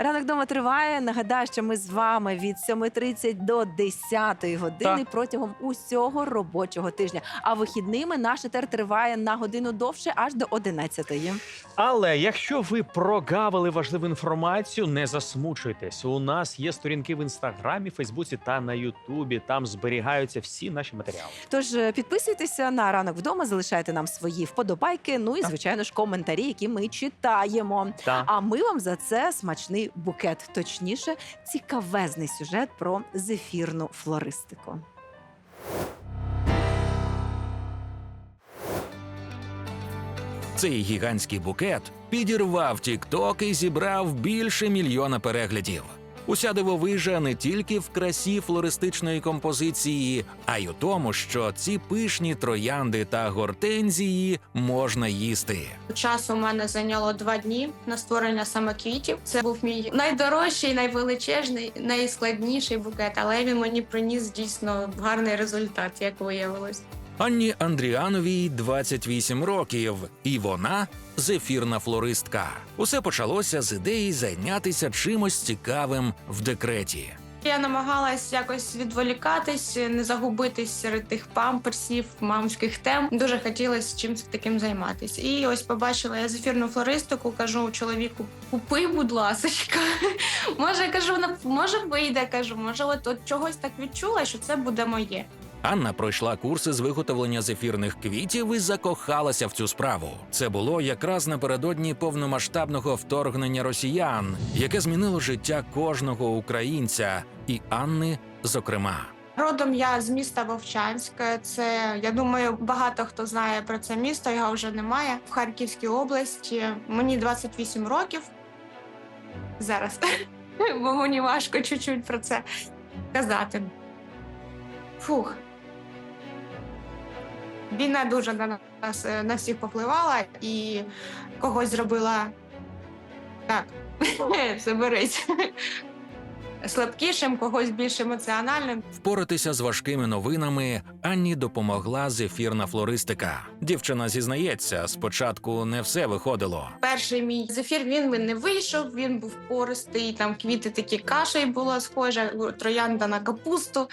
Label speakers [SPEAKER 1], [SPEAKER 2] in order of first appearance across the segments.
[SPEAKER 1] Ранок вдома триває. Нагадаю, що ми з вами від 7.30 до 10 години
[SPEAKER 2] Так.
[SPEAKER 1] протягом усього робочого тижня. А вихідними наш етер триває на годину довше, аж до 11.
[SPEAKER 2] Але якщо ви прогавили важливу інформацію, не засмучуйтесь. У нас є сторінки в інстаграмі, Фейсбуці та на Ютубі. Там зберігаються всі наші матеріали.
[SPEAKER 1] Тож е, підписуйтеся на ранок вдома, залишайте нам свої вподобайки. Ну і звичайно ж коментарі, які ми читаємо.
[SPEAKER 2] Та
[SPEAKER 1] А ми вам за це смачний букет, точніше, цікавезний сюжет про зефірну флористику.
[SPEAKER 3] Цей гігантський букет підірвав TikTok і зібрав більше мільйона переглядів. Уся дивовижа не тільки в красі флористичної композиції, а й у тому, що ці пишні троянди та гортензії можна їсти.
[SPEAKER 4] Часу у мене зайняло два дні на створення саме квітів. Це був мій найдорожчий, найвеличезний, найскладніший букет, але він мені приніс дійсно гарний результат, як виявилось.
[SPEAKER 3] Анні Андріановій 28 років, і вона зефірна флористка. Усе почалося з ідеї зайнятися чимось цікавим в декреті.
[SPEAKER 4] Я намагалась якось відволікатись, не загубитись серед тих памперсів, мамських тем. Дуже хотілося чимось таким займатися. І ось побачила я зефірну флористику, кажу чоловіку: купи, будь ласочка. Може, кажу, «на- може вийде, кажу, може, от, от чогось так відчула, що це буде моє.
[SPEAKER 3] Анна пройшла курси з виготовлення зефірних квітів і закохалася в цю справу. Це було якраз напередодні повномасштабного вторгнення росіян, яке змінило життя кожного українця, і Анни, зокрема.
[SPEAKER 4] Родом я з міста Вовчанськ. Це я думаю, багато хто знає про це місто. Його вже немає в Харківській області. Мені 28 років зараз, бо мені важко чуть-чуть про це казати. Фух. Війна дуже на нас е, на всіх попливала і когось зробила так. Заберись. Слабкішим, когось більш емоціональним.
[SPEAKER 3] Впоратися з важкими новинами Анні допомогла зефірна флористика. Дівчина зізнається, спочатку не все виходило.
[SPEAKER 4] Перший мій зефір він би не вийшов, він був пористий, там квіти такі кашею була схожа, троянда на капусту.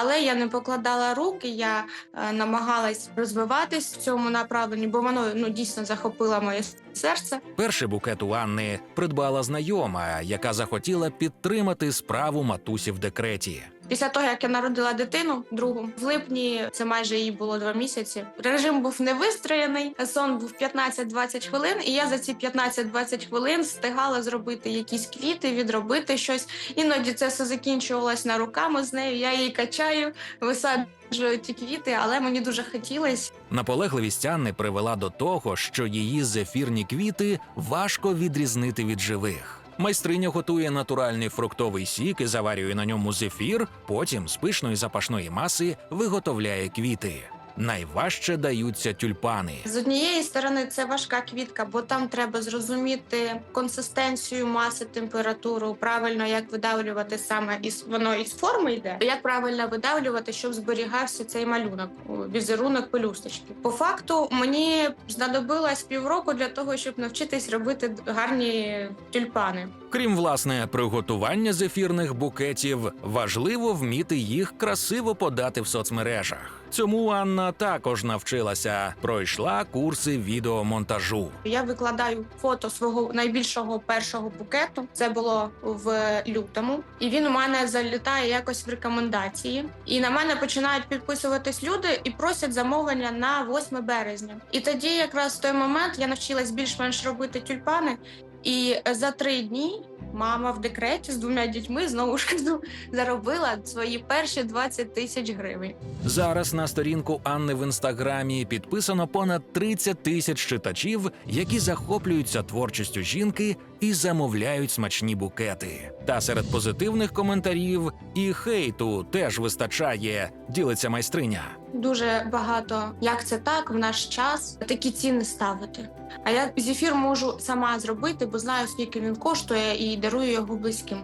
[SPEAKER 4] Але я не покладала руки, я е, намагалась розвиватись в цьому направленні, бо воно ну, дійсно захопило моє серце.
[SPEAKER 3] Перший букет у Анни придбала знайома, яка захотіла підтримати справу матусі в декреті.
[SPEAKER 4] Після того, як я народила дитину другу, в липні це майже їй було два місяці. Режим був не вистроєний, сон був 15-20 хвилин, і я за ці 15-20 хвилин встигала зробити якісь квіти, відробити щось. Іноді це все закінчувалось на руками з нею. Я її качаю, висаджую ті квіти, але мені дуже хотілося.
[SPEAKER 3] Наполегливість Анни привела до того, що її зефірні квіти важко відрізнити від живих. Майстриня готує натуральний фруктовий сік і заварює на ньому зефір, потім з пишної запашної маси виготовляє квіти. Найважче даються тюльпани.
[SPEAKER 4] З однієї сторони це важка квітка, бо там треба зрозуміти консистенцію маси, температуру, правильно як видавлювати саме із воно із форми йде. Як правильно видавлювати, щоб зберігався цей малюнок, візерунок пелюсточки. По факту мені знадобилось півроку для того, щоб навчитись робити гарні тюльпани.
[SPEAKER 3] Крім власне приготування зефірних букетів, важливо вміти їх красиво подати в соцмережах. Цьому Анна також навчилася, пройшла курси відеомонтажу.
[SPEAKER 4] Я викладаю фото свого найбільшого першого букету. Це було в лютому, і він у мене залітає якось в рекомендації. І на мене починають підписуватись люди і просять замовлення на 8 березня. І тоді, якраз в той момент, я навчилась більш-менш робити тюльпани. І за три дні мама в декреті з двома дітьми знову ж кажу, заробила свої перші 20 тисяч гривень.
[SPEAKER 3] Зараз на сторінку Анни в інстаграмі підписано понад 30 тисяч читачів, які захоплюються творчістю жінки і замовляють смачні букети. Та серед позитивних коментарів і хейту теж вистачає, ділиться майстриня.
[SPEAKER 4] дуже багато. Як це так в наш час такі ціни ставити? А я зефір можу сама зробити, бо знаю, скільки він коштує, і дарую його близьким.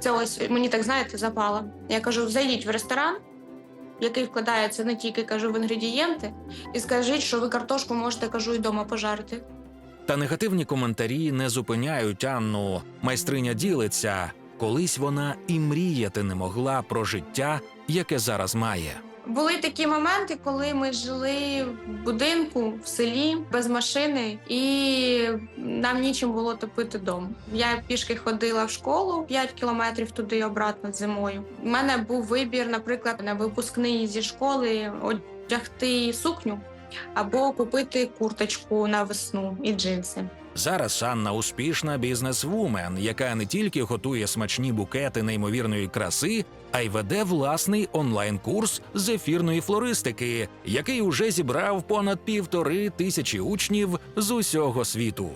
[SPEAKER 4] Це ось мені так знаєте, запало. Я кажу: зайдіть в ресторан, який вкладається не тільки кажу в інгредієнти, і скажіть, що ви картошку можете кажу і вдома пожарити.
[SPEAKER 3] Та негативні коментарі не зупиняють Анну. Майстриня ділиться. Колись вона і мріяти не могла про життя, яке зараз має.
[SPEAKER 4] Були такі моменти, коли ми жили в будинку в селі без машини, і нам нічим було топити дом. Я пішки ходила в школу 5 кілометрів туди і обратно зимою. У мене був вибір, наприклад, на випускний зі школи одягти сукню або купити курточку на весну і джинси.
[SPEAKER 3] Зараз Анна успішна бізнес-вумен, яка не тільки готує смачні букети неймовірної краси, а й веде власний онлайн-курс з ефірної флористики, який уже зібрав понад півтори тисячі учнів з усього світу.